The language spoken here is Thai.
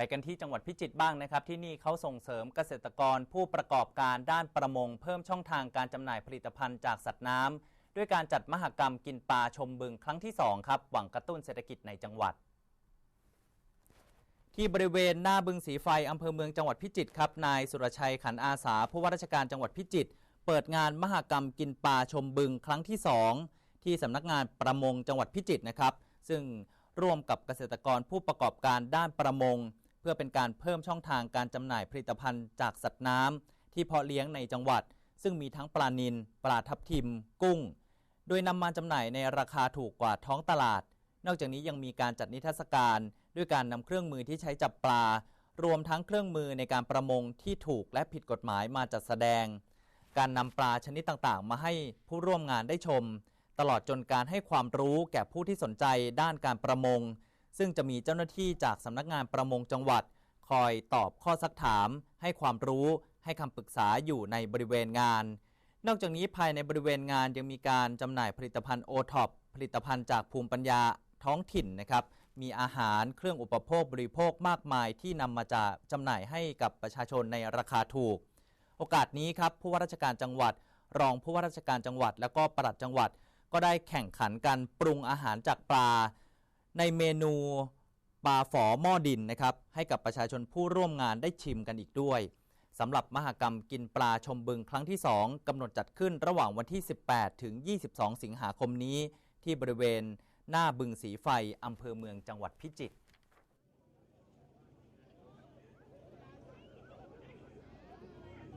ไปกันที่จังหวัดพิจิตรบ้างนะครับ ที่นี่เขาส่งเสริมเกษตรกรผู้ประกอบการด้านประมง เพิ่มช่องทางการจำหน่ายผลิตภัณฑ์จากสัตว์น้ำด้วยการจัดมหกรรมกินปลาชมบึงครั้งที่ 2 ครับหวังกระตุ้นเศรษฐกิจในจังหวัด ที่บริเวณหน้าบึงสีไฟอำเภอเมืองจังหวัดพิจิตรครับนายสุรชัยขันอาสา ผู้ว่าราชการจังหวัดพิจิตรเปิดงานมหกรรมกินปลาชมบึงครั้งที่ 2 ที่สำนักงานประมงจังหวัดพิจิตรนะครับ ซึ่งร่วมกับเกษตรกรผู้ประกอบการด้านประมง เพื่อเป็นการเพิ่มช่องทางการจำหน่ายผลิตภัณฑ์จากสัตว์น้ำที่เพาะเลี้ยงในจังหวัด ซึ่งมีทั้งปลานิลปลาทับทิม กุ้ง โดยนำมาจำหน่ายในราคาถูกกว่าท้องตลาด นอกจากนี้ยังมีการจัดนิทรรศการ ด้วยการนำเครื่องมือที่ใช้จับปลา รวมทั้งเครื่องมือในการประมงที่ถูกและผิดกฎหมายมาจัดแสดง การนำปลาชนิดต่างๆ มาให้ผู้ร่วมงานได้ชม ตลอดจนการให้ความรู้แก่ผู้ที่สนใจด้านการประมง ซึ่งจะมีเจ้าหน้าที่จากสำนักงานประมงจังหวัด คอยตอบข้อซักถาม ให้ความรู้ ให้คำปรึกษาอยู่ในบริเวณงาน นอกจากนี้ภายในบริเวณงานยังมีการจำหน่ายผลิตภัณฑ์โอท็อปผลิตภัณฑ์จากภูมิปัญญาท้องถิ่นนะครับ มีอาหารเครื่องอุปโภคบริโภคมากมายที่นำมาจากจำหน่ายให้กับประชาชนในราคาถูก โอกาสนี้ครับผู้ว่าราชการจังหวัด รองผู้ว่าราชการจังหวัด แล้วก็ปลัดจังหวัด ก็ได้แข่งขันกันปรุงอาหารจากปลา ในเมนูปลาฝอหม้อดินนะครับให้กับประชาชนผู้ร่วมงานได้ชิมกันอีกด้วยสำหรับมหกรรมกินปลาชมบึงครั้งที่ 2กำหนดจัดขึ้นระหว่างวันที่ 18 ถึง 22 สิงหาคมนี้ ที่บริเวณหน้าบึงสีไฟอำเภอเมืองจังหวัดพิจิตร